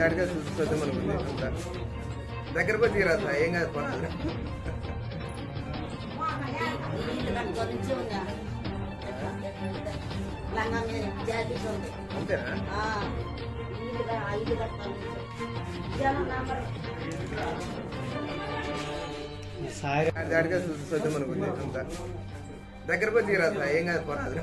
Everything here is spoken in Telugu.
దాడిగా చూద్దాం అనుకుంది అంతా దగ్గరకు వచ్చి రాదు ఏం కాదు పడుతుంది అంతేనా? దాడిగా అంతా దగ్గరకు వచ్చి రాదు ఏం కాదు పోరాదు